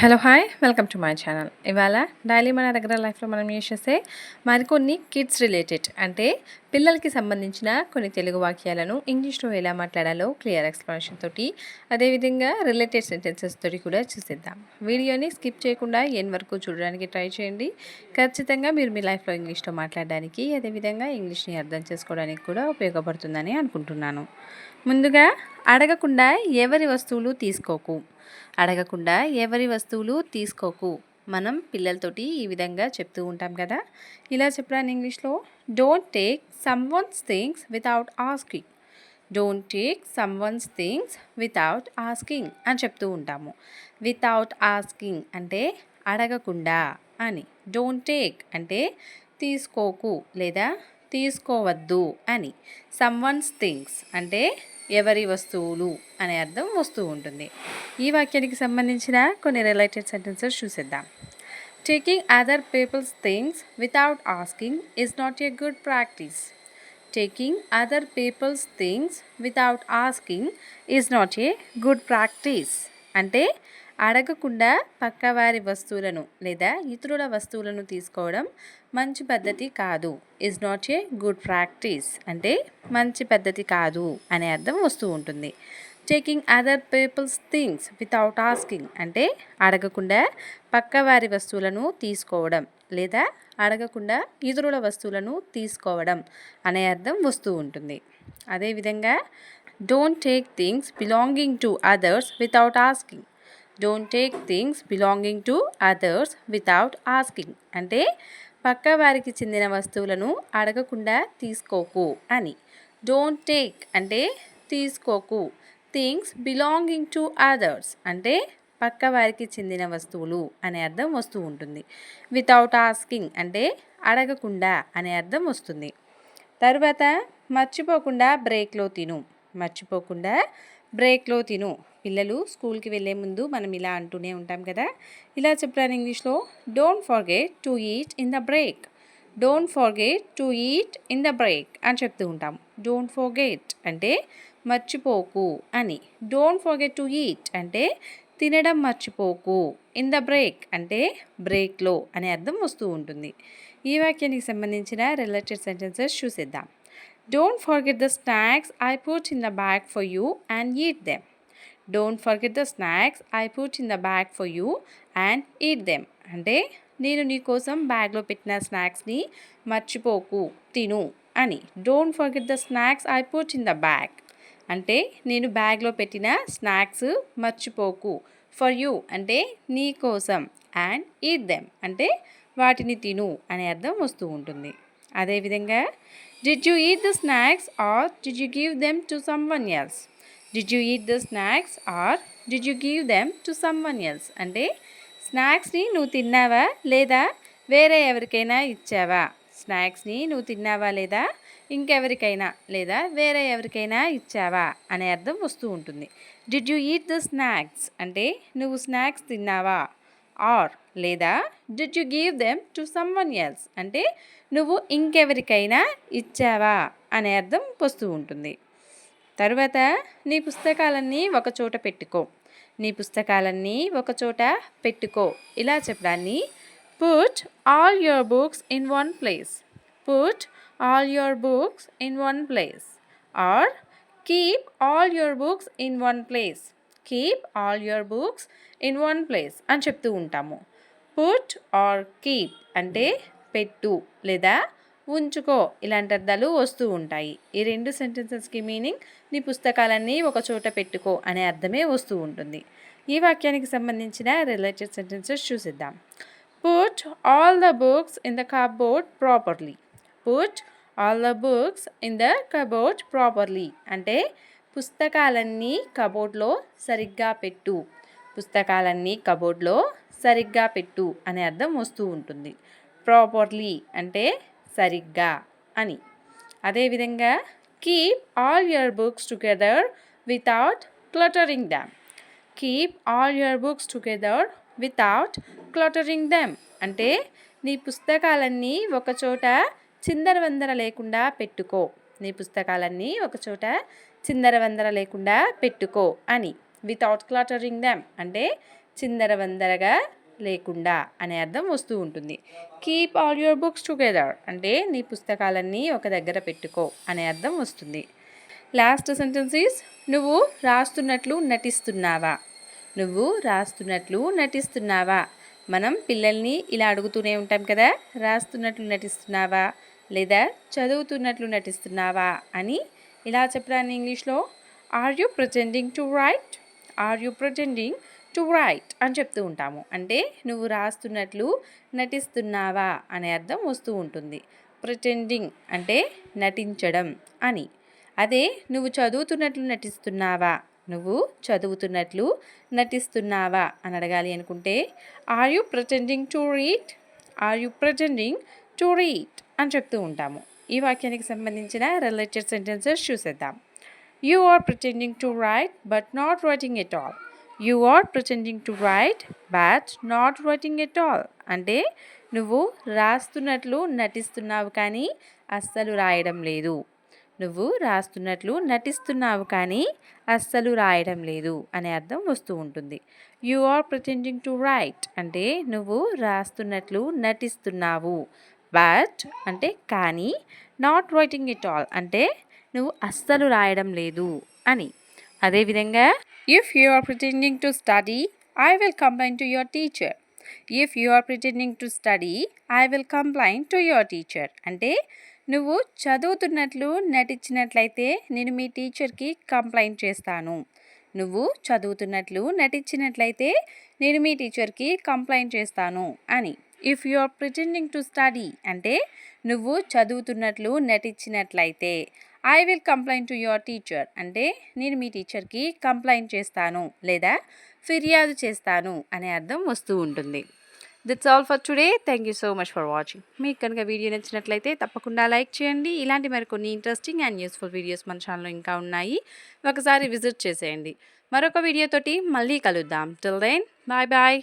Hello hi welcome to my channel. ఇవాళ daily మన దగ్గర లైఫ్లో మనం యూస్ చేసే మరికొన్ని కిడ్స్ రిలేటెడ్ అంటే పిల్లలకి సంబంధించిన కొన్ని తెలుగు వాక్యాలను ఇంగ్లీష్లో ఎలా మాట్లాడాలో క్లియర్ ఎక్స్ప్లెనేషన్ తోటి అదేవిధంగా రిలేటెడ్ సెంటెన్సెస్ తోటి కూడా చూసేద్దాం. వీడియోని స్కిప్ చేయకుండా ఎన్ వరకు చూడడానికి ట్రై చేయండి. ఖచ్చితంగా మీరు మీ లైఫ్లో ఇంగ్లీష్లో మాట్లాడడానికి అదేవిధంగా ఇంగ్లీష్ని అర్థం చేసుకోవడానికి కూడా ఉపయోగపడుతుందని అనుకుంటున్నాను. ముందుగా అడగకుండా ఎవరి వస్తువులు తీసుకోకు. అడగకుండా ఎవరి వస్తువులు తీసుకోకు. మనం పిల్లలతోటి ఈ విధంగా చెప్తూ ఉంటాం కదా. ఇలా చెప్పడానికి ఇంగ్లీష్లో don't take someone's things without asking don't take someone's things without asking అని చెప్తూ ఉంటాము. వితౌట్ ఆస్కింగ్ అంటే అడగకుండా అని. డోంట్ టేక్ అంటే తీసుకోకు లేదా తీసుకోవద్దు అని. సమ్ వన్స్ థింగ్స్ అంటే ఎవరి వస్తువులు అనే అర్థం వస్తూ ఉంటుంది. ఈ వాక్యానికి సంబంధించిన కొన్ని రిలేటెడ్ సెంటెన్సెస్ చూసేద్దాం. Taking other people's things without asking is not a good practice taking other people's things without asking is not a good practice అంటే అడగకుండా పక్కవారి వస్తువులను లేదా ఇతరుల వస్తువులను తీసుకోవడం మంచి పద్ధతి కాదు. Is not a good practice అంటే మంచి పద్ధతి కాదు అనే అర్థం వస్తూ ఉంటుంది. Taking other people's things without asking అంటే అడగకుండా పక్కవారి వస్తువులను తీసుకోవడం లేదా అడగకుండా ఇతరుల వస్తువులను తీసుకోవడం అనే అర్థం వస్తూ ఉంటుంది. అదేవిధంగా don't take things belonging to others without asking don't take things belonging to others without asking అంటే పక్క వారికి చెందిన వస్తువులను అడగకుండా తీసుకోకు అని. డోంట్ టేక్ అంటే తీసుకోకు. థింగ్స్ బిలాంగింగ్ టు అదర్స్ అంటే పక్క వారికి చెందిన వస్తువులు అనే అర్థం వస్తూ ఉంటుంది. వితౌట్ ఆస్కింగ్ అంటే అడగకుండా అనే అర్థం వస్తుంది. తర్వాత మర్చిపోకుండా బ్రేక్లో తిను. మర్చిపోకుండా బ్రేక్లో తిను. పిల్లలు స్కూల్కి వెళ్ళే ముందు మనం ఇలా అంటూనే ఉంటాం కదా. ఇలా చెప్తాను ఇంగ్లీష్లో don't forget to eat in the break don't forget to eat in the break అని చెప్తూ ఉంటాం. డోంట్ ఫర్గెట్ అంటే మర్చిపోకు అని. డోంట్ ఫర్గెట్ టు ఈట్ అంటే తినడం మర్చిపోకు. ఇన్ ద బ్రేక్ అంటే బ్రేక్లో అనే అర్థం వస్తూ ఉంటుంది. ఈ వాక్యానికి సంబంధించిన రిలేటెడ్ సెంటెన్సెస్ చూసేద్దాం. Don't forget the snacks I put in the bag for you and eat them don't forget the snacks I put in the bag for you and eat them అంటే నేను నీ కోసం బ్యాగ్లో పెట్టిన స్నాక్స్ని మర్చిపోకు తిను అని. Don't forget the snacks I put in the bag అంటే నేను బ్యాగ్లో పెట్టిన స్నాక్స్ మర్చిపోకు ఫర్ యూ అంటే నీ కోసం అండ్ ఈట్ దెమ్ అంటే వాటిని తిను అనే అర్థం వస్తూ ఉంటుంది. అదేవిధంగా did you eat the snacks or did you give them to someone else did you eat the snacks or did you give them to someone else అంటే స్నాక్స్ని నువ్వు తిన్నావా లేదా? వేరే ఎవరికైనా ఇచ్చావా? స్నాక్స్ని నువ్వు తిన్నావా లేదా? ఇంకెవరికైనా లేదా? వేరే ఎవరికైనా ఇచ్చావా? అనే అర్థం వస్తూ ఉంటుంది. Did you eat the snacks అంటే నువ్వు స్నాక్స్ తిన్నావా? ఆర్ లేదా did you give them to someone else అంటే నువ్వు ఇంకెవరికైనా ఇచ్చావా? అనే అర్థం వస్తూ ఉంటుంది. తర్వాత నీ పుస్తకాలన్నీ ఒక చోట పెట్టుకో. నీ పుస్తకాలన్నీ ఒక చోట పెట్టుకో. ఇలా చెప్పడాన్ని put all your books in one place put all your books in one place or keep all your books in one place keep all your books in one place అని చెప్తూ ఉంటాము. పుట్ ఆర్ కీప్ అంటే పెట్టు లేదా ఉంచుకో. ఇలాంటి అర్థాలు వస్తూ ఉంటాయి. ఈ రెండు సెంటెన్సెస్కి మీనింగ్ నీ పుస్తకాలన్నీ ఒక చోట పెట్టుకో అనే అర్థమే వస్తూ ఉంటుంది. ఈ వాక్యానికి సంబంధించిన related sentences చూసిద్దాం. Put all the books in the cupboard properly put all the books in the cupboard properly అంటే పుస్తకాలన్నీ కబోర్డ్లో సరిగ్గా పెట్టు. పుస్తకాలన్నీ కబోర్డ్లో సరిగ్గా పెట్టు అనే అర్థం వస్తూ ఉంటుంది. ప్రాపర్లీ అంటే సరిగ్గా అని. అదేవిధంగా keep all your books together without cluttering them keep all your books together without cluttering them అంటే నీ పుస్తకాలన్నీ ఒకచోట చిందరవందర లేకుండా పెట్టుకో. నీ పుస్తకాలన్నీ ఒకచోట చిందరవందర లేకుండా పెట్టుకో అని. వితౌట్ క్లటరింగ్ దెమ్ అంటే చిందరవందరగా లేకుండా అనే అర్థం వస్తూ ఉంటుంది. Keep all your books together అంటే నీ పుస్తకాలన్నీ ఒక దగ్గర పెట్టుకో అనే అర్థం వస్తుంది. లాస్ట్ సెంటెన్స్ ఈస్ నువ్వు రాస్తున్నట్లు నటిస్తున్నావా? నువ్వు రాస్తున్నట్లు నటిస్తున్నావా? మనం పిల్లల్ని ఇలా అడుగుతూనే ఉంటాం కదా రాస్తున్నట్లు నటిస్తున్నావా? లేదా చదువుతున్నట్లు నటిస్తున్నావా? అని ఇలా చెప్పడాన్ని ఇంగ్లీష్లో are you pretending to write are you pretending to write అని చెప్తూ ఉంటాము. అంటే నువ్వు రాస్తున్నట్లు నటిస్తున్నావా అనే అర్థం వస్తూ ఉంటుంది. ప్రిటెండింగ్ అంటే నటించడం అని. అదే నువ్వు చదువుతున్నట్లు నటిస్తున్నావా నువ్వు చదువుతున్నట్లు నటిస్తున్నావా అని అడగాలి అనుకుంటే are you pretending to read are you pretending to read అని చెప్తూ ఉంటాము. ఈ వాక్యానికి సంబంధించిన రిలేటెడ్ సెంటెన్సెస్ చూసేద్దాం. You are pretending to write but not writing at all you are pretending to write but not writing at all అంటే నువ్వు రాస్తున్నట్లు నటిస్తున్నావు కానీ అస్సలు రాయడం లేదు. నువ్వు రాస్తున్నట్లు నటిస్తున్నావు కానీ అస్సలు రాయడం లేదు అనే అర్థం వస్తూ ఉంటుంది. You are pretending to write అంటే నువ్వు రాస్తున్నట్లు నటిస్తున్నావు బట్ అంటే కానీ నాట్ రైటింగ్ ఇట్ ఆల్ అంటే నువ్వు అస్సలు రాయడం లేదు అని. అదేవిధంగా if you are pretending to study I will complaint to your teacher if you are pretending to study I will complaint to your teacher అంటే నువ్వు చదువుతున్నట్లు నటించినట్లయితే నేను మీ టీచర్కి కంప్లైంట్ చేస్తాను. నువ్వు చదువుతున్నట్లు నటించినట్లయితే నేను మీ టీచర్కి కంప్లైంట్ చేస్తాను అని. If you are pretending to study అంటే నువ్వు చదువుతున్నట్లు నటించినట్లయితే I will complaint to your teacher అంటే నేను మీ టీచర్కి కంప్లైంట్ చేస్తాను లేదా ఫిర్యాదు చేస్తాను అనే అర్థం వస్తూ ఉంటుంది. That's all for today thank you so much for watching మీకు కనుక వీడియో నచ్చినట్లయితే తప్పకుండా లైక్ చేయండి. ఇలాంటి మరికొన్ని ఇంట్రెస్టింగ్ అండ్ యూస్ఫుల్ వీడియోస్ మన ఛానల్లో ఇంకా ఉన్నాయి. ఒకసారి విజిట్ చేసేయండి. మరొక వీడియోతోటి మళ్ళీ కలుద్దాం. Till then bye bye